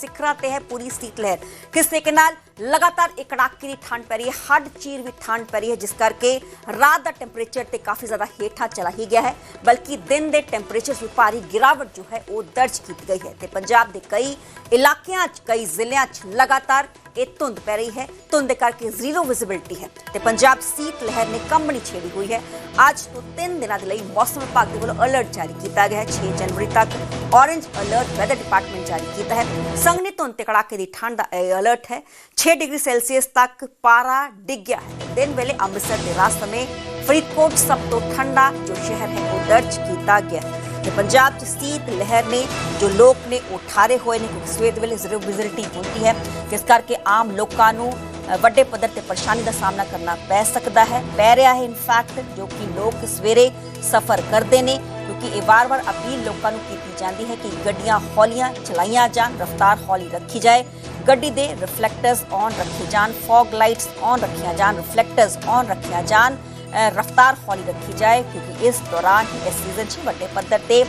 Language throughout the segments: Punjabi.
ਸਿਖਰਾਂ ਤੇ ਹੈ ਪੂਰੀ ਸੀਤ ਲਹਿਰ। ਕਿਸ ਤਰੀਕੇ ਨਾਲ ਲਗਾਤਾਰ ਇੱਕ ਕੜਾਕੇ ਦੀ ਠੰਡ ਪੈ ਰਹੀ ਹੈ ਹੱਡ ਚੀਰ ਵੀ ਠੰਡ ਪੈ ਰਹੀ ਹੈ ਜਿਸ ਕਰਕੇ ਰਾਤ ਦਾ ਟੈਂਪਰੇਚਰ ਤੇ ਕਾਫੀ ਜ਼ਿਆਦਾ ਹੇਠਾਂ ਚਲਾ ਹੀ ਗਿਆ ਹੈ ਬਲਕਿ ਦਿਨ ਦੇ ਟੈਂਪਰੇਚਰ ਵਿੱਚ ਭਾਰੀ ਗਿਰਾਵਟ ਜੋ ਹੈ ਉਹ ਦਰਜ ਕੀਤੀ ਗਈ ਹੈ ਤੇ ਪੰਜਾਬ ਦੇ ਕਈ ਇਲਾਕਿਆਂ 'ਚ ਕਈ ਜ਼ਿਲ੍ਹਿਆਂ 'ਚ ਲਗਾਤਾਰ ਇਹ ਧੁੰਦ ਪੈ ਰਹੀ ਹੈ ਧੁੰਦ ਦੇ ਕਰਕੇ ਜ਼ੀਰੋ ਵਿਜ਼ਿਬਿਲਟੀ ਹੈ ਤੇ ਪੰਜਾਬ ਸੀਤ ਲਹਿਰ ਨੇ ਕੰਬਣੀ ਛੇੜੀ ਹੋਈ ਹੈ ਅੱਜ ਤੋਂ 3 ਦਿਨਾਂ ਦੇ ਲਈ ਮੌਸਮ ਵਿਭਾਗ ਦੇ ਵੱਲੋਂ ਅਲਰਟ ਜਾਰੀ ਕੀਤਾ ਗਿਆ ਹੈ 6 ਜਨਵਰੀ ਤੱਕ ਔਰੇਂਜ ਅਲਰਟ ਵੈਦਰ ਡਿਪਾਰਟਮੈਂਟ ਜਾਰੀ ਕੀਤਾ ਹੈ ਸੰਘਣੀ ਧੁੰਦ ਤੇ ਕੜਾਕੇ ਦੀ ਠੰਡ ਦਾ ਇਹ ਅਲਰਟ ਹੈ 6 ਡਿਗਰੀ ਸੈਲਸੀਅਸ ਤੱਕ ਪਾਰਾ ਡਿੱਗ ਗਿਆ ਹੈ ਦਿਨ ਵੇਲੇ ਅੰਮ੍ਰਿਤਸਰ ਦੇ ਰਾਹ ਸਮੇਂ ਫਰੀਦਕੋਟ ਸਭ ਤੋਂ ਠੰਡਾ ਜੋ ਸ਼ਹਿਰ ਹੈ ਉਹ ਦਰਜ ਕੀਤਾ ਗਿਆ ਤੇ ਪੰਜਾਬ 'ਚ ਸੀਤ ਲਹਿਰ ਨੇ ਜੋ ਲੋਕ ਨੇ ਉਹ ਠਾਰੇ ਹੋਏ ਨੇ ਕਿਉਂਕਿ ਸਵੇਰ ਵੇਲੇ ਜ਼ਰੂਰ ਵਿਜ਼ਿਟਿੰਗ ਹੁੰਦੀ ਹੈ ਜਿਸ ਕਰਕੇ ਆਮ ਲੋਕਾਂ ਨੂੰ ਵੱਡੇ ਪੱਧਰ ਤੇ ਪਰੇਸ਼ਾਨੀ ਦਾ ਸਾਹਮਣਾ ਕਰਨਾ ਪੈ ਸਕਦਾ ਹੈ ਪੈ ਰਿਹਾ ਹੈ ਇਨਫੈਕਟ ਜੋ ਕਿ ਲੋਕ ਸਵੇਰੇ ਸਫ਼ਰ ਕਰਦੇ ਨੇ ਕਿਉਂਕਿ ਇਹ ਵਾਰ-ਵਾਰ ਅਪੀਲ ਲੋਕਾਂ ਨੂੰ ਕੀਤੀ ਜਾਂਦੀ ਹੈ ਕਿ ਗੱਡੀਆਂ ਹੌਲੀਆਂ ਚਲਾਈਆਂ ਜਾਣ ਰਫ਼ਤਾਰ ਹੌਲੀ ਰੱਖੀ ਜਾਏ ਗੱਡੀ ਦੇ ਰਿਫਲੈਕਟਰਸ ਔਨ ਰੱਖੇ ਜਾਣ ਫੌਗ ਲਾਈਟਸ ਔਨ ਰੱਖੀਆਂ ਜਾਣ ਰਿਫਲੈਕਟਰਸ ਔਨ ਰੱਖਿਆ ਜਾਣ ਅ, ਰਫ਼ਤਾਰ ਹੌਲੀ ਰੱਖੀ ਜਾਏ ਕਿਉਂਕਿ ਇਸ ਦੌਰਾਨ ਹੀ ਇਸ ਸੀਜ਼ਨ 'ਚ ਵੱਡੇ ਪੱਧਰ ਤੇ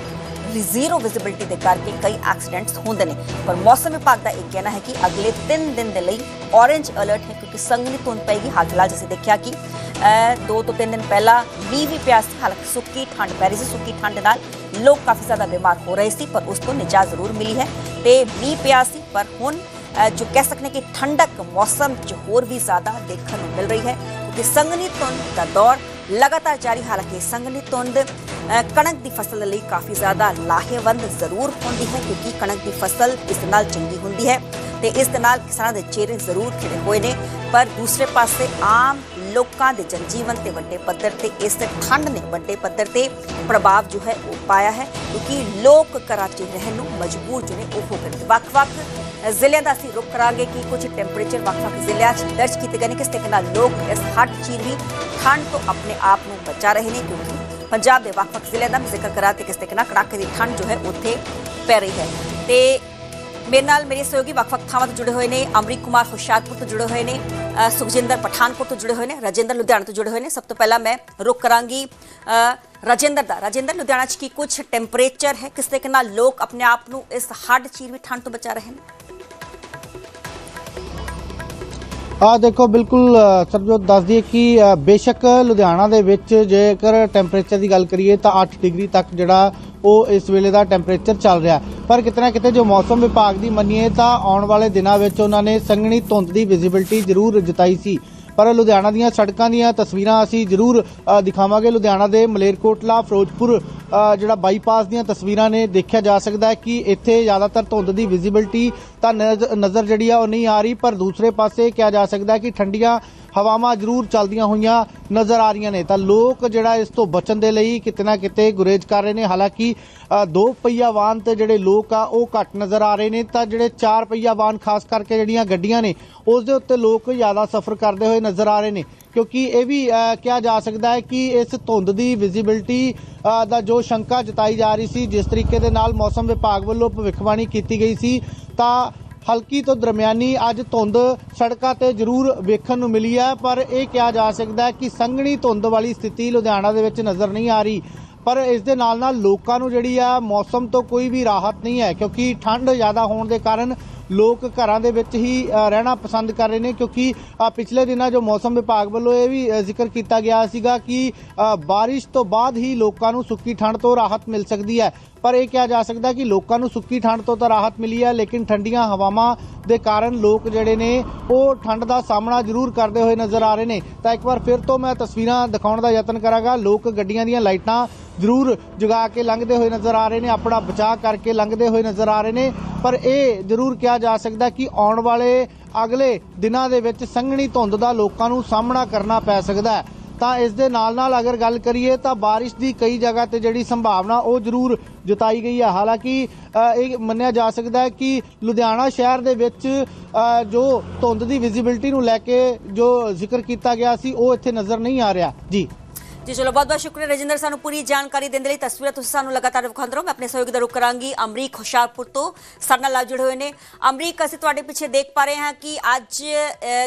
ਜ਼ੀਰੋ ਵਿਜ਼ਿਬਿਲਟੀ ਦੇ ਕਰਕੇ ਕਈ ਐਕਸੀਡੈਂਟਸ ਹੁੰਦੇ ਨੇ ਪਰ ਮੌਸਮ ਵਿਭਾਗ ਦਾ ਇਹ ਕਹਿਣਾ ਹੈ ਕਿ ਅਗਲੇ 3 ਦਿਨ ਦੇ ਲਈ ਔਰੇਂਜ ਅਲਰਟ ਹੈ ਕਿਉਂਕਿ ਸੰਘਣੀ ਧੁੰਦ ਪਏਗੀ ਹਾਲ ਫਿਲਹਾਲ ਜਿਵੇਂ ਦੇਖਿਆ ਕਿ ਅ, ਦੋ ਤੋਂ ਤਿੰਨ ਦਿਨ ਪਹਿਲਾਂ ਮੀਂਹ ਵੀ ਪਿਆ ਸੀ ਹਾਲਾਂਕਿ ਸੁੱਕੀ ਠੰਡ ਪੈ ਰਹੀ ਸੀ ਸੁੱਕੀ ਠੰਡ ਦੇ ਨਾਲ ਲੋਕ ਕਾਫੀ ਜ਼ਿਆਦਾ ਬਿਮਾਰ ਹੋ ਰਹੇ ਸੀ ਪਰ ਉਸ ਤੋਂ ਨਿਜਾਤ ਜ਼ਰੂਰ ਮਿਲੀ ਹੈ ਜੋ ਕਹਿ ਸਕਦੇ ਕਿ ਠੰਡਕ ਮੌਸਮ 'ਚ ਹੋਰ ਵੀ ਜ਼ਿਆਦਾ ਦੇਖਣ ਨੂੰ ਮਿਲ ਰਹੀ ਹੈ। ਕਿਉਂਕਿ ਸੰਘਣੀ ਧੁੰਦ ਦਾ ਦੌਰ ਲਗਾਤਾਰ ਜਾਰੀ, ਹਾਲਾਂਕਿ ਸੰਘਣੀ ਧੁੰਦ ਕਣਕ ਦੀ ਫਸਲ ਲਈ ਕਾਫੀ ਜ਼ਿਆਦਾ ਲਾਹੇਵੰਦ ਜ਼ਰੂਰ ਹੁੰਦੀ ਹੈ, ਕਿਉਂਕਿ ਕਣਕ ਦੀ ਫਸਲ ਇਸ ਦੇ ਨਾਲ ਚੰਗੀ ਹੁੰਦੀ ਹੈ ਤੇ ਇਸ ਦੇ ਨਾਲ ਕਿਸਾਨਾਂ ਦੇ ਚਿਹਰੇ ਜ਼ਰੂਰ ਖਿੜੇ ਹੋਏ ਨੇ। ਪਰ ਦੂਸਰੇ ਪਾਸੇ ਆਮ ਲੋਕਾਂ ਦੇ ਜਨਜੀਵਨ ਤੇ ਵੱਡੇ ਪੱਧਰ ਤੇ, ਇਸ ਠੰਡ ਨੇ ਵੱਡੇ ਪੱਧਰ ਤੇ ਪ੍ਰਭਾਵ ਜੋ ਹੈ ਉਹ ਪਾਇਆ ਹੈ, ਕਿਉਂਕਿ ਲੋਕ ਕਰਾਚੀ ਰਹਿਣ ਨੂੰ ਮਜਬੂਰ ਜੋ ਨੇ, ਉਹ ਹੋ ਗਏ ਵੱਖ-ਵੱਖ ਜ਼ਿਲ੍ਹਿਆਂ ਦਾ ਅਸੀਂ ਰੁਕ ਕਰਾਂਗੇ ਕਿ ਕੁਝ ਟੈਂਪਰੇਚਰ ਵੱਖ-ਵੱਖ ਜ਼ਿਲ੍ਹਿਆਂ 'ਚ ਦਰਜ ਕੀਤੇ ਗਏ ਨੇ, ਕਿਸ ਤਰੀਕੇ ਨਾਲ ਲੋਕ ਇਸ ਹੱਡ ਚੀਰਵੀ ਠੰਡ ਤੋਂ ਆਪਣੇ ਆਪ ਨੂੰ ਬਚਾ ਰਹੇ ਨੇ, ਕਿਉਂਕਿ ਪੰਜਾਬ ਦੇ ਵੱਖ-ਵੱਖ ਜ਼ਿਲ੍ਹਿਆਂ ਦਾ ਮੈਂ ਜ਼ਿਕਰ ਕਰਾਂ ਤੇ ਕਿਸ ਤਰੀਕੇ ਨਾਲ ਕੜਾਕੇ ਦੀ ਠੰਡ ਜੋ ਹੈ ਉੱਥੇ ਪੈ ਰਹੀ ਹੈ। ਤੇ ਮੇਰੇ ਨਾਲ ਮੇਰੇ ਸਹਿਯੋਗੀ ਵੱਖ-ਵੱਖ ਥਾਵਾਂ ਤੋਂ ਜੁੜੇ ਹੋਏ ਨੇ ਅਮਰੀਕ ਕੁਮਾਰ ਹੁਸ਼ਿਆਰਪੁਰ ਤੋਂ ਜੁੜੇ ਹੋਏ ਨੇ ਸੁਖਜਿੰਦਰ ਪਠਾਨਕੋਟ ਤੋਂ ਜੁੜੇ ਹੋਏ ਨੇ ਰਾਜਿੰਦਰ ਲੁਧਿਆਣਾ ਤੋਂ ਜੁੜੇ ਹੋਏ ਨੇ ਸਭ ਤੋਂ ਪਹਿਲਾਂ ਮੈਂ ਰੁਕ ਕਰਾਂਗੀ ਅ, ਦਾ ਰਾਜਿੰਦਰ ਲੁਧਿਆਣਾ 'ਚ ਕੀ ਕੁਝ ਟੈਂਪਰੇਚਰ ਹੈ ਕਿਸ ਤਰੀਕੇ ਨਾਲ ਲੋਕ ਆਪਣੇ ਆਪ ਨੂੰ ਇਸ ਹੱਡ ਚੀਰਵੀ ਠੰਡ ਤੋਂ ਬਚਾ ਰਹੇ ਨੇ ਆ ਦੇਖੋ ਬਿਲਕੁਲ ਅ, ਦੱਸ ਦਈਏ ਕਿ ਬੇਸ਼ੱਕ ਲੁਧਿਆਣਾ ਦੇ ਵਿੱਚ ਜੇਕਰ ਟੈਂਪਰੇਚਰ ਦੀ ਗੱਲ ਕਰੀਏ ਤਾਂ 8 ਡਿਗਰੀ ਤੱਕ ਜਿਹੜਾ ਉਹ ਇਸ ਵੇਲੇ ਦਾ ਟੈਂਪਰੇਚਰ ਚੱਲ ਰਿਹਾ ਪਰ ਕਿਤੇ ਨਾ ਕਿਤੇ ਜੋ ਮੌਸਮ ਵਿਭਾਗ ਦੀ ਮੰਨੀਏ ਤਾਂ ਆਉਣ ਵਾਲੇ ਦਿਨਾਂ ਵਿੱਚ ਉਹਨਾਂ ਨੇ ਸੰਘਣੀ ਧੁੰਦ ਦੀ ਵਿਜ਼ਿਬਿਲਟੀ ਜ਼ਰੂਰ ਜਤਾਈ ਸੀ। ਪਰ ਲੁਧਿਆਣਾ ਦੀਆਂ ਸੜਕਾਂ ਦੀਆਂ ਤਸਵੀਰਾਂ ਅਸੀਂ ਜ਼ਰੂਰ ਦਿਖਾਵਾਂਗੇ। ਲੁਧਿਆਣਾ ਦੇ ਮਲੇਰਕੋਟਲਾ, ਫਿਰੋਜ਼ਪੁਰ ਜਿਹੜਾ ਬਾਈਪਾਸ ਦੀਆਂ ਤਸਵੀਰਾਂ ਨੇ ਦੇਖਿਆ ਜਾ ਸਕਦਾ ਹੈ ਕਿ ਇੱਥੇ ਜ਼ਿਆਦਾਤਰ ਧੁੰਦ ਦੀ ਵਿਜ਼ਿਬਿਲਟੀ ਤਾਂ ਨਜ਼- ਨਜ਼ਰ ਜਿਹੜੀ ਆ ਉਹ ਨਹੀਂ ਆ ਰਹੀ, ਪਰ ਦੂਸਰੇ ਪਾਸੇ ਕਿਹਾ ਜਾ ਸਕਦਾ ਹੈ ਕਿ ਠੰਡੀਆਂ ਹਵਾਵਾਂ ਜ਼ਰੂਰ ਚੱਲਦੀਆਂ ਹੋਈਆਂ ਨਜ਼ਰ ਆ ਰਹੀਆਂ ਨੇ। ਤਾਂ ਲੋਕ ਜਿਹੜਾ ਇਸ ਤੋਂ ਬਚਣ ਦੇ ਲਈ ਕਿਤੇ ਨਾ ਕਿਤੇ ਗੁਰੇਜ਼ ਕਰ ਰਹੇ ਨੇ। ਹਾਲਾਂਕਿ ਦੋ ਪਹੀਆ ਵਾਹਨ ਤੇ ਜਿਹੜੇ ਲੋਕ ਆ, ਉਹ ਘੱਟ ਨਜ਼ਰ ਆ ਰਹੇ ਨੇ। ਤਾਂ ਜਿਹੜੇ ਚਾਰ ਪਹੀਆ ਵਾਹਨ, ਖਾਸ ਕਰਕੇ ਜਿਹੜੀਆਂ ਗੱਡੀਆਂ ਨੇ, ਉਸ ਦੇ ਉੱਤੇ ਲੋਕ ਜ਼ਿਆਦਾ ਸਫ਼ਰ ਕਰਦੇ ਹੋਏ ਨਜ਼ਰ ਆ ਰਹੇ ਨੇ। ਕਿਉਂਕਿ ਇਹ ਵੀ ਕਿਹਾ ਜਾ ਸਕਦਾ ਹੈ ਕਿ ਇਸ ਧੁੰਦ ਦੀ ਵਿਜ਼ਿਬਿਲਟੀ ਦਾ ਜੋ ਸ਼ੰਕਾ ਜਤਾਈ ਜਾ ਰਹੀ ਸੀ, ਜਿਸ ਤਰੀਕੇ ਦੇ ਨਾਲ ਮੌਸਮ ਵਿਭਾਗ ਵੱਲੋਂ ਭਵਿੱਖਬਾਣੀ ਕੀਤੀ ਗਈ ਸੀ, ਤਾਂ ਹਲਕੀ ਤੋਂ ਦਰਮਿਆਨੀ ਅੱਜ ਧੁੰਦ ਸੜਕਾਂ ਤੇ ਜ਼ਰੂਰ ਵੇਖਣ ਨੂੰ ਮਿਲੀ ਹੈ, ਪਰ ਇਹ ਕਿਹਾ ਜਾ ਸਕਦਾ ਹੈ ਕਿ ਸੰਘਣੀ ਧੁੰਦ ਵਾਲੀ ਸਥਿਤੀ ਲੁਧਿਆਣਾ ਦੇ ਵਿੱਚ ਨਜ਼ਰ ਨਹੀਂ ਆ ਰਹੀ। ਪਰ ਇਸ ਦੇ ਨਾਲ ਨਾਲ ਲੋਕਾਂ ਨੂੰ ਜਿਹੜੀ ਆ, ਮੌਸਮ ਤੋਂ ਕੋਈ ਵੀ ਰਾਹਤ ਨਹੀਂ ਹੈ, ਕਿਉਂਕਿ ਠੰਡ ਜ਼ਿਆਦਾ ਹੋਣ ਦੇ ਕਾਰਨ ਲੋਕ ਘਰਾਂ ਦੇ ਵਿੱਚ ਹੀ ਰਹਿਣਾ ਪਸੰਦ ਕਰ ਰਹੇ ਨੇ, ਕਿਉਂਕਿ ਪਿਛਲੇ ਦਿਨਾਂ ਜੋ ਮੌਸਮ ਵਿਭਾਗ ਵੱਲੋਂ ਇਹ ਵੀ ਜ਼ਿਕਰ ਕੀਤਾ ਗਿਆ ਸੀਗਾ ਕਿ ਬਾਰਿਸ਼ ਤੋਂ ਬਾਅਦ ਹੀ ਲੋਕਾਂ ਨੂੰ ਸੁੱਕੀ ਠੰਡ ਤੋਂ ਰਾਹਤ ਮਿਲ ਸਕਦੀ ਹੈ। ਪਰ ਇਹ ਕਿਹਾ ਜਾ ਸਕਦਾ ਕਿ ਲੋਕਾਂ ਨੂੰ ਸੁੱਕੀ ਠੰਡ ਤੋਂ ਤਾਂ ਰਾਹਤ ਮਿਲੀ ਹੈ, ਲੇਕਿਨ ਠੰਡੀਆਂ ਹਵਾਵਾਂ ਦੇ ਕਾਰਨ ਲੋਕ ਜਿਹੜੇ ਨੇ, ਉਹ ਠੰਡ ਦਾ ਸਾਹਮਣਾ ਜ਼ਰੂਰ ਕਰਦੇ ਹੋਏ ਨਜ਼ਰ ਆ ਰਹੇ ਨੇ। ਤਾਂ ਇੱਕ ਵਾਰ ਫਿਰ ਤੋਂ ਮੈਂ ਤਸਵੀਰਾਂ ਦਿਖਾਉਣ ਦਾ ਯਤਨ ਕਰਾਂਗਾ। ਲੋਕ ਗੱਡੀਆਂ ਦੀਆਂ ਲਾਈਟਾਂ ਜ਼ਰੂਰ ਜਗਾ ਕੇ ਲੰਘਦੇ ਹੋਏ ਨਜ਼ਰ ਆ ਰਹੇ ਨੇ, ਆਪਣਾ ਬਚਾਅ ਕਰਕੇ ਲੰਘਦੇ ਹੋਏ ਨਜ਼ਰ ਆ ਰਹੇ ਨੇ। ਪਰ ਇਹ ਜ਼ਰੂਰ ਕਿਹਾ ਜਾ ਸਕਦਾ ਕਿ ਆਉਣ ਵਾਲੇ ਅਗਲੇ ਦਿਨਾਂ ਦੇ ਵਿੱਚ ਸੰਘਣੀ ਧੁੰਦ ਦਾ ਲੋਕਾਂ ਨੂੰ ਸਾਹਮਣਾ ਕਰਨਾ ਪੈ ਸਕਦਾ ਹੈ। ਤਾਂ ਇਸ ਦੇ ਨਾਲ ਨਾਲ ਅਗਰ ਗੱਲ ਕਰੀਏ ਤਾਂ ਬਾਰਿਸ਼ ਦੀ ਕਈ ਜਗ੍ਹਾ ਤੇ ਜਿਹੜੀ ਸੰਭਾਵਨਾ, ਉਹ ਜ਼ਰੂਰ ਜਤਾਈ ਗਈ ਹੈ ਹਾਲਾਂਕਿ ਇਹ ਮੰਨਿਆ ਜਾ ਸਕਦਾ ਹੈ ਕਿ ਲੁਧਿਆਣਾ ਸ਼ਹਿਰ ਦੇ ਵਿੱਚ ਜੋ ਧੁੰਦ ਦੀ ਵਿਜ਼ਿਬਿਲਟੀ ਨੂੰ ਲੈ ਕੇ ਜੋ ਜ਼ਿਕਰ ਕੀਤਾ ਗਿਆ ਸੀ, ਉਹ ਇੱਥੇ ਨਜ਼ਰ ਨਹੀਂ ਆ ਰਿਹਾ। ਜੀ। ਜੀ, ਚਲੋ, ਬਹੁਤ ਬਹੁਤ ਸ਼ੁਕਰੀਆ ਰਜਿੰਦਰ ਸਾਨੂੰ ਪੂਰੀ ਜਾਣਕਾਰੀ ਦੇਣ ਦੇ ਲਈ। ਤਸਵੀਰਾਂ ਤੁਸੀਂ ਸਾਨੂੰ ਲਗਾਤਾਰ ਵਿਖਾਉਂਦੇ ਰਹੋ। ਮੈਂ ਆਪਣੇ ਸਹਿਯੋਗੀ ਦਾ ਰੁਕ ਕਰਾਂਗੀ, ਅਮਰੀਕ ਹੁਸ਼ਿਆਰਪੁਰ ਤੋਂ ਸਾਡੇ ਨਾਲ ਜੁੜੇ ਹੋਏ ਨੇ। ਅਮਰੀਕ, ਅਸੀਂ ਤੁਹਾਡੇ ਪਿੱਛੇ ਦੇਖ ਪਾ ਰਹੇ ਹਾਂ ਕਿ ਅੱਜ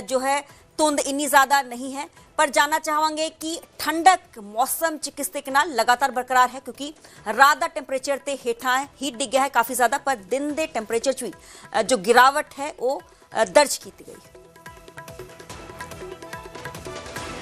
ਜੋ ਹੈ, ਧੁੰਦ ਇੰਨੀ ਜ਼ਿਆਦਾ ਨਹੀਂ ਹੈ। ਪਰ ਜਾਨਣਾ ਚਾਹਾਂਗੇ ਕਿ ਠੰਡਕ ਮੌਸਮ ਚ ਕਿਸ ਤਰੀਕੇ ਨਾਲ ਲਗਾਤਾਰ ਬਰਕਰਾਰ ਹੈ ਕਿਉਂਕਿ ਰਾਤ ਦਾ ਟੈਂਪਰੇਚਰ ਤੇ ਹੇਠਾਂ ਹੈ ਹੀਟ ਡਿੱਗਿਆ ਹੈ ਕਾਫੀ ਜ਼ਿਆਦਾ ਪਰ ਦਿਨ ਦੇ ਟੈਂਪਰੇਚਰ ਚ ਵੀ ਜੋ ਗਿਰਾਵਟ ਹੈ ਉਹ ਦਰਜ ਕੀਤੀ ਗਈ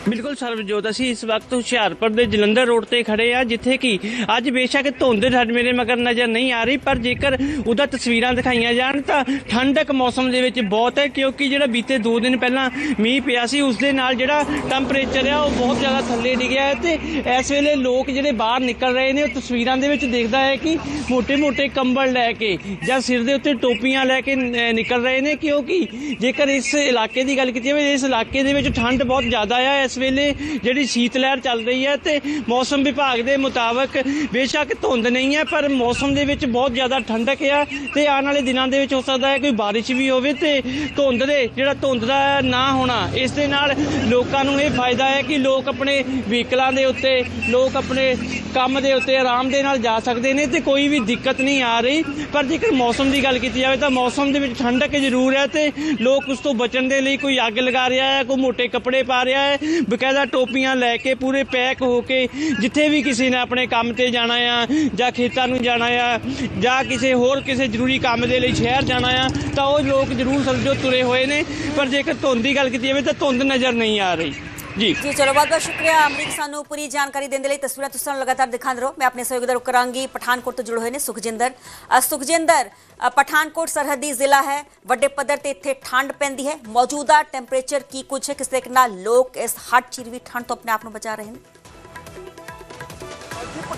ਬਿਲਕੁਲ ਸਰਵਜੋਤ, ਅਸੀਂ ਇਸ ਵਕਤ ਹੁਸ਼ਿਆਰਪੁਰ ਦੇ ਜਲੰਧਰ ਰੋਡ ਤੇ ਖੜੇ ਆ ਜਿੱਥੇ ਕਿ ਅੱਜ ਬੇਸ਼ੱਕ ਧੁੰਦ ਸਾਡੇ ਮੇਰੇ ਮਗਰ ਨਜ਼ਰ ਨਹੀਂ ਆ ਰਹੀ, ਪਰ ਜੇਕਰ ਉਹਦਾ ਤਸਵੀਰਾਂ ਦਿਖਾਈਆਂ ਜਾਣ, ਤਾਂ ਠੰਡਕ ਮੌਸਮ ਦੇ ਵਿੱਚ ਬਹੁਤ ਹੈ, ਕਿਉਂਕਿ ਜਿਹੜਾ ਬੀਤੇ ਦੋ ਦਿਨ ਪਹਿਲਾਂ ਮੀਂਹ ਪਿਆ ਸੀ, ਉਸ ਦੇ ਨਾਲ ਜਿਹੜਾ ਟੈਂਪਰੇਚਰ ਆ, ਉਹ ਬਹੁਤ ਜ਼ਿਆਦਾ ਥੱਲੇ ਡਿੱਗਿਆ ਹੈ ਤੇ ਇਸ ਵੇਲੇ ਲੋਕ ਜਿਹੜੇ ਬਾਹਰ ਨਿਕਲ ਰਹੇ ਨੇ, ਉਹ ਤਸਵੀਰਾਂ ਦੇ ਵਿੱਚ ਦੇਖਦਾ ਹੈ ਕਿ ਮੋਟੇ ਮੋਟੇ ਕੰਬਲ ਲੈ ਕੇ ਜਾਂ ਸਿਰ ਦੇ ਉੱਤੇ ਟੋਪੀਆਂ ਲੈ ਕੇ ਨਿਕਲ ਰਹੇ ਨੇ, ਕਿਉਂਕਿ ਜੇਕਰ ਇਸ ਇਲਾਕੇ ਦੀ ਗੱਲ ਕੀਤੀ ਜਾਵੇ, ਇਸ ਇਲਾਕੇ ਦੇ ਵਿੱਚ ਠੰਡ ਬਹੁਤ ਜ਼ਿਆਦਾ ਆ ਇਸ ਵੇਲੇ ਜਿਹੜੀ ਸ਼ੀਤ ਲਹਿਰ ਚੱਲ ਰਹੀ ਹੈ ਤੇ ਮੌਸਮ ਵਿਭਾਗ ਦੇ ਮੁਤਾਬਕ ਬੇਸ਼ੱਕ ਧੁੰਦ ਨਹੀਂ ਹੈ, ਪਰ ਮੌਸਮ ਦੇ ਵਿੱਚ ਬਹੁਤ ਜ਼ਿਆਦਾ ਠੰਡਕ ਆ ਤੇ ਆਉਣ ਵਾਲੇ ਦਿਨਾਂ ਦੇ ਵਿੱਚ ਹੋ ਸਕਦਾ ਹੈ ਕੋਈ ਬਾਰਿਸ਼ ਵੀ ਹੋਵੇ ਤੇ ਧੁੰਦ ਦੇ ਜਿਹੜਾ ਧੁੰਦ ਦਾ ਨਾ ਹੋਣਾ, ਇਸ ਦੇ ਨਾਲ ਲੋਕਾਂ ਨੂੰ ਇਹ ਫਾਇਦਾ ਹੈ ਕਿ ਲੋਕ ਆਪਣੇ ਵਹੀਕਲਾਂ ਦੇ ਉੱਤੇ, ਲੋਕ ਆਪਣੇ ਕੰਮ ਦੇ ਉੱਤੇ ਆਰਾਮ ਦੇ ਨਾਲ ਜਾ ਸਕਦੇ ਨੇ ਤੇ ਕੋਈ ਵੀ ਦਿੱਕਤ ਨਹੀਂ ਆ ਰਹੀ। ਪਰ ਜੇਕਰ ਮੌਸਮ ਦੀ ਗੱਲ ਕੀਤੀ ਜਾਵੇ ਤਾਂ ਮੌਸਮ ਦੇ ਵਿੱਚ ਠੰਡਕ ਜ਼ਰੂਰ ਹੈ ਤੇ ਲੋਕ ਉਸ ਤੋਂ ਬਚਣ ਦੇ ਲਈ ਕੋਈ ਅੱਗ ਲਗਾ ਰਿਹਾ ਹੈ, ਕੋਈ ਮੋٹے ਕੱਪੜੇ ਪਾ ਰਿਹਾ ਹੈ ਬਕਾਇਦਾ ਟੋਪੀਆਂ ਲੈ ਕੇ ਪੂਰੇ ਪੈਕ ਹੋ ਕੇ ਜਿੱਥੇ ਵੀ ਕਿਸੇ ਨੇ ਆਪਣੇ ਕੰਮ ਤੇ ਜਾਣਾ ਆ, ਜਾਂ ਖੇਤਾਂ ਨੂੰ ਜਾਣਾ ਆ, ਜਾਂ ਕਿਸੇ ਹੋਰ ਕਿਸੇ ਜ਼ਰੂਰੀ ਕੰਮ ਦੇ ਲਈ ਸ਼ਹਿਰ ਜਾਣਾ ਆ, ਤਾਂ ਉਹ ਲੋਕ ਜ਼ਰੂਰ ਸਮਝੋ ਤੁਰੇ ਹੋਏ ਨੇ। ਪਰ ਜੇਕਰ ਧੁੰਦ ਦੀ ਗੱਲ ਕੀਤੀ ਜਾਵੇ ਤਾਂ ਧੁੰਦ ਨਜ਼ਰ ਨਹੀਂ ਆ ਰਹੀ। ਜੀ। ਜੀ ਚਲੋ ਬਹੁਤ ਬਹੁਤ ਸ਼ੁਕਰੀਆ ਅਮਰੀਕ ਸਾਨੂੰ ਪੂਰੀ ਜਾਣਕਾਰੀ ਦੇਣ ਦੇ ਲਈ। ਤਸਵੀਰਾਂ ਤੁਸੀਂ ਸਾਨੂੰ ਲਗਾਤਾਰ ਦਿਖਾਉਂਦੇ ਰਹੋ ਮੈਂ ਆਪਣੇ ਸਹਿਯੋਗੀ ਦਾ ਰੁਕ ਕਰਾਂਗੀ। ਪਠਾਨਕੋਟ ਤੋਂ ਜੁੜੇ ਹੋਏ ਨੇ ਸੁਖਜਿੰਦਰ। ਸੁਖਜਿੰਦਰ ਅ, ਪਠਾਨਕੋਟ ਸਰਹੱਦੀ ਜ਼ਿਲ੍ਹਾ ਹੈ। ਵੱਡੇ ਪੱਧਰ ਤੇ ਇੱਥੇ ਠੰਡ ਪੈਂਦੀ ਹੈ। ਮੌਜੂਦਾ ਟੈਂਪਰੇਚਰ ਕੀ ਕੁਝ ਹੈ? ਕਿਸ ਤਰੀਕੇ ਨਾਲ ਲੋਕ ਇਸ ਹੱਟ ਚਿਰਵੀ ਠੰਡ ਤੋਂ ਆਪਣੇ ਆਪ ਨੂੰ ਬਚਾ ਰਹੇ ਨੇ?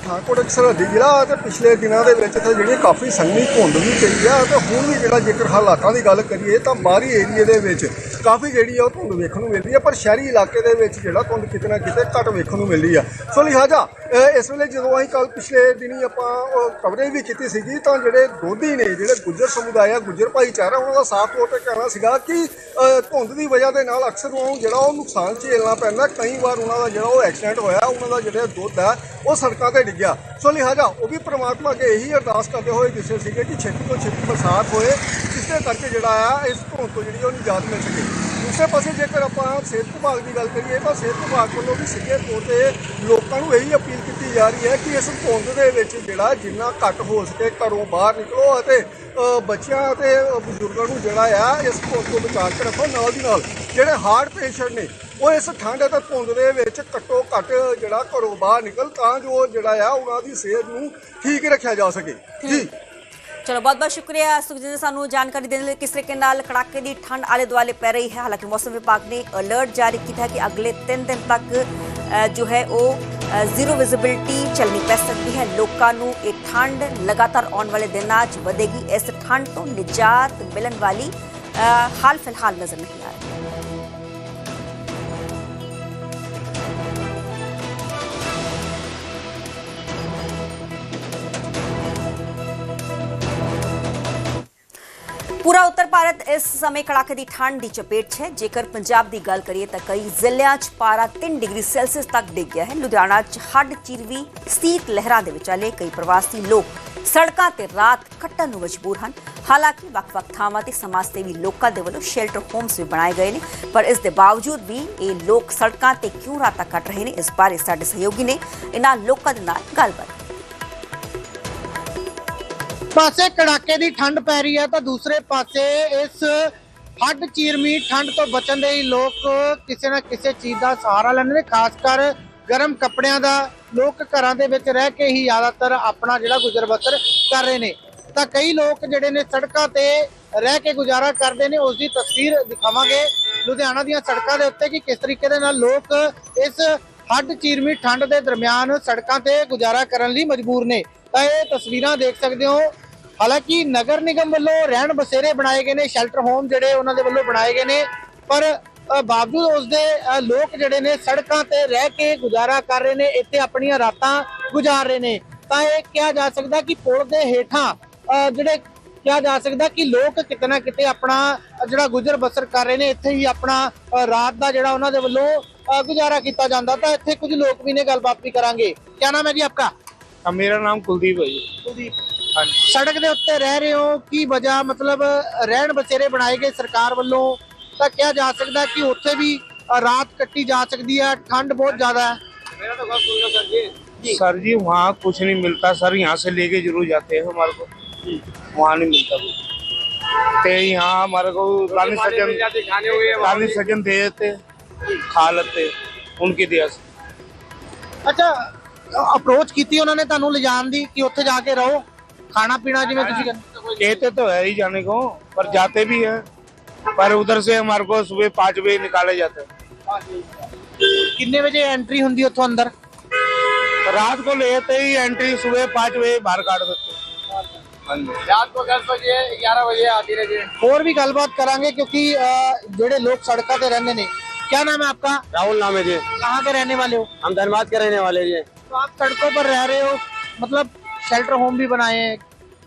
ਪਠਾਨਕੋਟ ਅਕਸਰ ਸਰਹੱਦੀ ਜ਼ਿਲ੍ਹਾ ਤੇ ਪਿਛਲੇ ਦਿਨਾਂ ਦੇ ਵਿੱਚ ਇੱਥੇ ਜਿਹੜੀ ਕਾਫੀ ਸੰਘਣੀ ਧੁੰਦ ਵੀ ਪਈ ਆ ਤੇ ਹੁਣ ਵੀ ਜਿਹੜਾ ਜੇਕਰ ਹਾਲਾਤਾਂ ਦੀ ਗੱਲ ਕਰੀਏ ਤਾਂ ਬਾਹਰੀ ਏਰੀਏ ਦੇ ਵਿੱਚ ਕਾਫੀ ਜਿਹੜੀ ਆ ਉਹ ਧੁੰਦ ਵੇਖਣ ਨੂੰ ਮਿਲਦੀ ਆ, ਪਰ ਸ਼ਹਿਰੀ ਇਲਾਕੇ ਦੇ ਵਿੱਚ ਜਿਹੜਾ ਧੁੰਦ ਕਿਤੇ ਨਾ ਕਿਤੇ ਘੱਟ ਵੇਖਣ ਨੂੰ ਮਿਲਦੀ ਆ। ਸੋ ਲਿਹਾਜ਼ਾ ਇਸ ਵੇਲੇ ਜਦੋਂ ਅਸੀਂ ਕੱਲ ਪਿਛਲੇ ਦਿਨੀ ਆਪਾਂ ਕਵਰੇਜ ਵੀ ਕੀਤੀ ਸੀਗੀ ਤਾਂ ਜਿਹੜੇ ਦੋਧੀ ਨੇ, ਜਿਹੜੇ ਗੁੱਜਰ ਸਮੁਦਾਇ ਆ, ਗੁੱਜਰ ਭਾਈਚਾਰਾ, ਉਹਨਾਂ ਦਾ ਸਾਫ਼ ਤੌਰ ਤੇ ਕਹਿਣਾ ਸੀਗਾ ਕਿ ਧੁੰਦ ਦੀ ਵਜ੍ਹਾ ਦੇ ਨਾਲ ਅਕਸਰ ਉਹ ਜਿਹੜਾ ਉਹ ਨੁਕਸਾਨ ਝੇਲਣਾ ਪੈਂਦਾ। ਕਈ ਵਾਰ ਉਹਨਾਂ ਦਾ ਜਿਹੜਾ ਉਹ ਐਕਸੀਡੈਂਟ ਹੋਇਆ, ਉਹਨਾਂ ਦਾ ਜਿਹੜਾ ਦੁੱਧ ਹੈ ਉਹ ਸੜਕਾਂ ਤੇ ਗਿਆ। ਸੋ ਲਿਹਾਜ਼ਾ, ਉਹ ਵੀ ਪ੍ਰਮਾਤਮਾ ਅੱਗੇ ਇਹੀ ਅਰਦਾਸ ਕਰਦੇ ਹੋਏ ਦਿਸੇ ਸੀਗੇ ਕਿ ਛੇਤੀ ਤੋਂ ਛੇਤੀ ਬਰਸਾਤ ਹੋਏ। ਜਿਸ ਦੇ ਕਰਕੇ ਜਿਹੜਾ ਆ, ਇਸ ਧੁੰਦ ਤੋਂ ਜਿਹੜੀ ਉਹ ਨਿਜਾਤ ਮਿਲ ਸਕੇ। ਦੂਸਰੇ ਪਾਸੇ ਜੇਕਰ ਆਪਾਂ ਸਿਹਤ ਵਿਭਾਗ ਦੀ ਗੱਲ ਕਰੀਏ, ਤਾਂ ਸਿਹਤ ਵਿਭਾਗ ਵੱਲੋਂ ਵੀ ਸਿੱਧੇ ਤੌਰ ਤੇ ਲੋਕਾਂ ਨੂੰ ਇਹੀ ਅਪੀਲ ਕੀਤੀ ਜਾ ਰਹੀ ਹੈ ਕਿ ਇਸ ਧੁੰਦ ਦੇ ਵਿੱਚ ਜਿਹੜਾ ਜਿੰਨਾ ਘੱਟ ਹੋ ਸਕੇ ਘਰੋਂ ਬਾਹਰ ਨਿਕਲੋ ਅਤੇ ਬੱਚਿਆਂ ਅਤੇ ਬਜ਼ੁਰਗਾਂ ਨੂੰ ਜਿਹੜਾ ਆ ਇਸ ਧੁੰਦ ਤੋਂ ਬਚਾ ਕੇ ਰੱਖੋ। ਨਾਲ ਦੀ ਨਾਲ ਜਿਹੜੇ ਹਾਰਟ ਪੇਸ਼ੈਂਟ ਨੇ, ਉਹ ਇਸ ਠੰਡ ਅਤੇ ਧੁੰਦ ਦੇ ਵਿੱਚ ਘੱਟੋ ਘੱਟ ਜਿਹੜਾ ਘਰੋਂ ਬਾਹਰ ਨਿਕਲ ਤਾਂ ਜੋ ਜਿਹੜਾ ਆ ਉਹਨਾਂ ਦੀ ਸਿਹਤ ਨੂੰ ਠੀਕ ਰੱਖਿਆ ਜਾ ਸਕੇ। ਜੀ। ਚਲੋ ਬਹੁਤ ਬਹੁਤ ਸ਼ੁਕਰੀਆ ਸੁਖਜਿੰਦਰ ਸਾਨੂੰ ਜਾਣਕਾਰੀ ਦੇਣ ਲਈ। ਕਿਸ ਤਰੀਕੇ ਨਾਲ ਕੜਾਕੇ ਦੀ ਠੰਡ ਆਲੇ ਦੁਆਲੇ ਪੈ ਰਹੀ ਹੈ? ਹਾਲਾਂਕਿ ਮੌਸਮ ਵਿਭਾਗ ਨੇ ਅਲਰਟ ਜਾਰੀ ਕੀਤਾ ਹੈ ਕਿ ਅਗਲੇ 3 ਦਿਨ ਤੱਕ ਜੋ ਹੈ ਉਹ ਜ਼ੀਰੋ ਵਿਜ਼ਿਬਿਲਟੀ ਚੱਲਣੀ ਪੈ ਸਕਦੀ ਹੈ। ਲੋਕਾਂ ਨੂੰ ਇਹ ਠੰਡ ਲਗਾਤਾਰ ਆਉਣ ਵਾਲੇ ਦਿਨਾਂ 'ਚ ਵਧੇਗੀ। ਇਸ ਠੰਡ ਤੋਂ ਨਿਜਾਤ ਮਿਲਣ ਵਾਲੀ ਹਾਲ ਫਿਲਹਾਲ ਨਜ਼ਰ ਨਹੀਂ ਆ ਰਹੀ ਪੂਰਾ ਉੱਤਰ ਭਾਰਤ ਇਸ ਸਮੇਂ ਕੜਾਕੇ ਦੀ ਠੰਡ ਦੀ ਚਪੇਟ 'ਚ ਹੈ। ਜੇਕਰ ਪੰਜਾਬ ਦੀ ਗੱਲ ਕਰੀਏ ਤਾਂ ਕਈ ਜ਼ਿਲ੍ਹਿਆਂ 'ਚ ਪਾਰਾ 3 ਡਿਗਰੀ ਸੈਲਸੀਅਸ ਤੱਕ ਡਿੱਗ ਗਿਆ ਹੈ। ਲੁਧਿਆਣਾ 'ਚ ਹੱਡ ਚੀਰਵੀ ਸੀਤ ਲਹਿਰਾਂ ਦੇ ਵਿਚਾਲੇ ਕਈ ਪ੍ਰਵਾਸੀ ਲੋਕ ਸੜਕਾਂ ਤੇ ਰਾਤ ਕੱਟਣ ਨੂੰ ਮਜਬੂਰ ਹਨ। ਹਾਲਾਂਕਿ ਵੱਖ-ਵੱਖ ਥਾਵਾਂ ਤੇ ਸਮਾਜ ਸੇਵੀ ਲੋਕਾਂ ਦੇ ਵੱਲੋਂ ਸ਼ੈਲਟਰ ਹੋਮਸ ਵੀ ਬਣਾਏ ਗਏ ਨੇ। ਪਰ ਇਸ ਦੇ ਬਾਵਜੂਦ ਵੀ ਇਹ ਲੋਕ ਸੜਕਾਂ ਤੇ ਕਿਉਂ ਰਾਤਾਂ ਕੱਟ ਰਹੇ ਨੇ, ਇਸ ਬਾਰੇ ਸਾਡੇ ਸਹਿਯੋਗੀ ਨੇ ਇਹਨਾਂ ਲੋਕਾਂ ਦੇ ਨਾਲ ਗੱਲਬਾਤ ਪਾਸੇ ਕੜਾਕੇ ਦੀ ਠੰਡ ਪੈ ਰਹੀ ਹੈ ਤਾਂ ਦੂਸਰੇ ਪਾਸੇ ਇਸ ਹੱਡ ਚੀਰਮੀ ਠੰਡ ਤੋਂ ਬਚਣ ਦੇ ਲਈ ਲੋਕ ਕਿਸੇ ਨਾ ਕਿਸੇ ਚੀਜ਼ ਦਾ ਸਹਾਰਾ ਲੈਂਦੇ ਨੇ, ਖਾਸ ਕਰ ਗਰਮ ਕੱਪੜਿਆਂ ਦਾ। ਲੋਕ ਘਰਾਂ ਦੇ ਵਿੱਚ ਰਹਿ ਕੇ ਹੀ ਜ਼ਿਆਦਾਤਰ ਆਪਣਾ ਜਿਹੜਾ ਗੁਜ਼ਰ ਬਸਰ ਕਰ ਰਹੇ ਨੇ। ਤਾਂ ਕਈ ਲੋਕ ਜਿਹੜੇ ਨੇ ਸੜਕਾਂ ਤੇ ਰਹਿ ਕੇ ਗੁਜ਼ਾਰਾ ਕਰਦੇ ਨੇ ਉਸ ਦੀ ਤਸਵੀਰ ਦਿਖਾਵਾਂਗੇ ਲੁਧਿਆਣਾ ਦੀਆਂ ਸੜਕਾਂ ਦੇ ਉੱਤੇ ਕਿ ਕਿਸ ਤਰੀਕੇ ਦੇ ਨਾਲ ਲੋਕ ਇਸ ਹੱਡ ਚੀਰਮੀ ਠੰਡ ਦੇ ਦਰਮਿਆਨ ਸੜਕਾਂ ਤੇ ਗੁਜ਼ਾਰਾ ਕਰਨ ਲਈ ਮਜਬੂਰ ਨੇ। ਤਾਂ ਇਹ ਤਸਵੀਰਾਂ ਦੇਖ ਸਕਦੇ ਹੋ ਹਾਲਾਂਕਿ ਨਗਰ ਨਿਗਮ ਵੱਲੋਂ ਰਹਿਣ ਬਸੇਰੇ ਬਣਾਏ ਗਏ ਨੇ ਸ਼ੈਲਟਰ ਹੋਮ ਜਿਹੜੇ ਉਹਨਾਂ ਦੇ ਵੱਲੋਂ ਬਣਾਏ ਗਏ ਨੇ ਪਰ ਬਾਵਜੂਦ ਉਸ ਦੇ ਲੋਕ ਜਿਹੜੇ ਨੇ ਸੜਕਾਂ ਤੇ ਰਹਿ ਕੇ ਗੁਜ਼ਾਰਾ ਕਰ ਰਹੇ ਨੇ ਇੱਥੇ ਆਪਣੀਆਂ ਰਾਤਾਂ ਗੁਜ਼ਾਰ ਰਹੇ ਨੇ ਤਾਂ ਇਹ ਕਿਹਾ ਜਾ ਸਕਦਾ ਕਿ ਪੁਲ ਦੇ ਹੇਠਾਂ ਜਿਹੜੇ ਕਿਹਾ ਜਾ ਸਕਦਾ ਕਿ ਲੋਕ ਕਿਤੇ ਨਾ ਕਿਤੇ ਆਪਣਾ ਜਿਹੜਾ ਗੁਜ਼ਰ ਬਸਰ ਕਰ ਰਹੇ ਨੇ ਇੱਥੇ ਹੀ ਆਪਣਾ ਰਾਤ ਦਾ ਜਿਹੜਾ ਉਹਨਾਂ ਦੇ ਵੱਲੋਂ ਗੁਜ਼ਾਰਾ ਕੀਤਾ ਜਾਂਦਾ ਤਾਂ ਇੱਥੇ ਕੁਝ ਲੋਕ ਵੀ ਨੇ ਗੱਲਬਾਤ ਵੀ ਕਰਾਂਗੇ। ਕਿਆ ਨਾਮ ਹੈ ਜੀ ਆਪਕਾ? ਮੇਰਾ ਨਾਮ ਕੁਲਦੀਪ ਹੈ ਜੀ। ਕੁਲਦੀਪ। ਸੜਕ ਦੇ ਉੱਤੇ ਰਹਿ ਰਹੇ ਹੋ ਕੀ ਵਜ੍ਹਾ ਮਤਲਬ ਰਹਿਣ ਬਸੇਰੇ ਬਣਾਏ ਗਏ ਸਰਕਾਰ ਵੱਲੋਂ ਤਾਂ ਕਿਹਾ ਜਾ ਸਕਦਾ ਕਿ ਉੱਥੇ ਵੀ ਅ, ਰਾਤ ਕੱਟੀ ਜਾ ਸਕਦੀ ਹੈ ਠੰਡ ਬਹੁਤ ਜ਼ਿਆਦਾ ਹੈ सर जी वहाँ कुछ नहीं मिलता सर यहाँ से लेके जरूर जाते हैं हमारे को वहाँ नहीं मिलता कुछ ते यहाँ हमारे को रानी सज्जन रानी सज्जन दे देते खा लेते उनकी दया से ਅੱਛਾ ਅਪਰੋਚ ਕੀਤੀ ਉਹਨਾਂ ਨੇ ਤੁਹਾਨੂੰ ਲਿਜਾਣ ਦੀ ਕਿ ਉੱਥੇ ਜਾ ਕੇ ਰਹੋ ਖਾਣਾ ਪੀਣਾ ਜਿਵੇਂ ਤੁਸੀਂ ਕਹਿੰਦੇ कहते तो है ही जाने को पर जाते भी हैं पर उधर से हमारे को सुबह पाँच बजे निकाले जाते हैं ਕਿੰਨੇ ਵਜੇ ਐਂਟਰੀ ਹੁੰਦੀ ਉੱਥੋਂ ਅੰਦਰ रात को लेते ही एंट्री सुबह पाँच बजे बाहर काट देते हैं हाँ जी ਹੋਰ ਵੀ ਗੱਲਬਾਤ ਕਰਾਂਗੇ ਕਿਉਂਕਿ ਅ, ਜਿਹੜੇ ਲੋਕ ਸੜਕਾਂ ਤੇ ਰਹਿੰਦੇ ਨੇ क्या नाम है आपका राहुल नाम है जी कहाँ के रहने वाले हो हम धनबाद के रहने वाले जी तो आप सड़कों पर रह रहे हो मतलब शेल्टर होम भी बनाए हैं।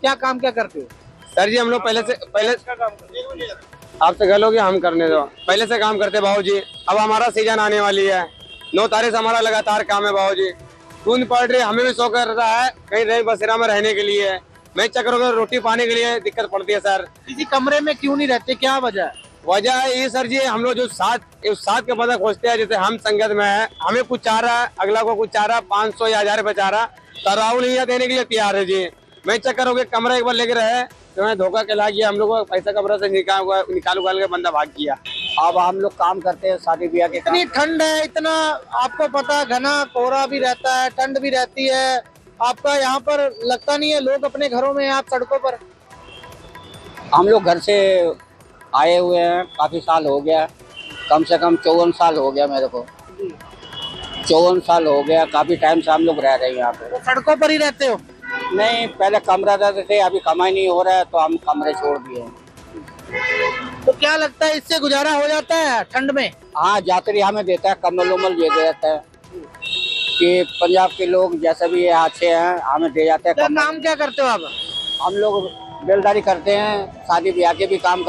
क्या काम क्या करते हो? सर जी हम लोग पहले से पहले आपसे गल होगी हम करने दो। पहले से काम करते भाव जी अब हमारा सीज़न आने वाली है। नौ तारीख से हमारा लगातार काम है भाव जी धुंध पड़ रही हमें भी शौक रहा है कहीं रही बसेरा में रहने के लिए। मैं चक्कर को रोटी पाने के लिए दिक्कत पड़ती है सर। किसी कमरे में क्यों नहीं रहते? क्या वजह है? वजह ये सर जी हम लोग जो साथ उस साथ के पता खोजते हैं जैसे हम संगत में है हमें कुछ चाह रहा है अगला को कुछ चाह रहा है पाँच सौ या हज़ार रुपये चाह रहा तो राहुल ये देने के लिए तैयार है जी। मैं चक्कर हो गया कमरा एक बार लेके रहे तो मैं धोखा खिला गया। हम लोग को पैसा कमरा से निकाल निकाल उकाल के बंदा भाग गया। अब हम लोग काम करते हैं शादी ब्याह के इतनी ठंड है इतना आपको पता घना कोहरा भी रहता है ठंड भी रहती है। आपका यहाँ पर लगता नहीं है लोग अपने घरों में आप सड़कों पर? हम लोग घर से आए हुए हैं काफ़ी साल हो गया कम से कम चौवन साल हो गया मेरे को। चौवन साल हो गया काफ़ी टाइम से हम लोग रह रहे हैं यहाँ पे। तो सड़कों पर ही रहते हो? नहीं पहले कमरा रहते थे अभी कमाई नहीं हो रहा है तो हम कमरे छोड़ दिए तो क्या लगता है इससे गुजारा हो जाता है ठंड में? हाँ यात्री हमें देता है कम्बल उम्बल ये दे देता है। कि पंजाब के लोग जैसे भी ये अच्छे हैं हमें दे जाते हैं कम्बल। काम क्या करते हो आप? हम लोग बेलदारी करते हैं शादी ब्याह के भी काम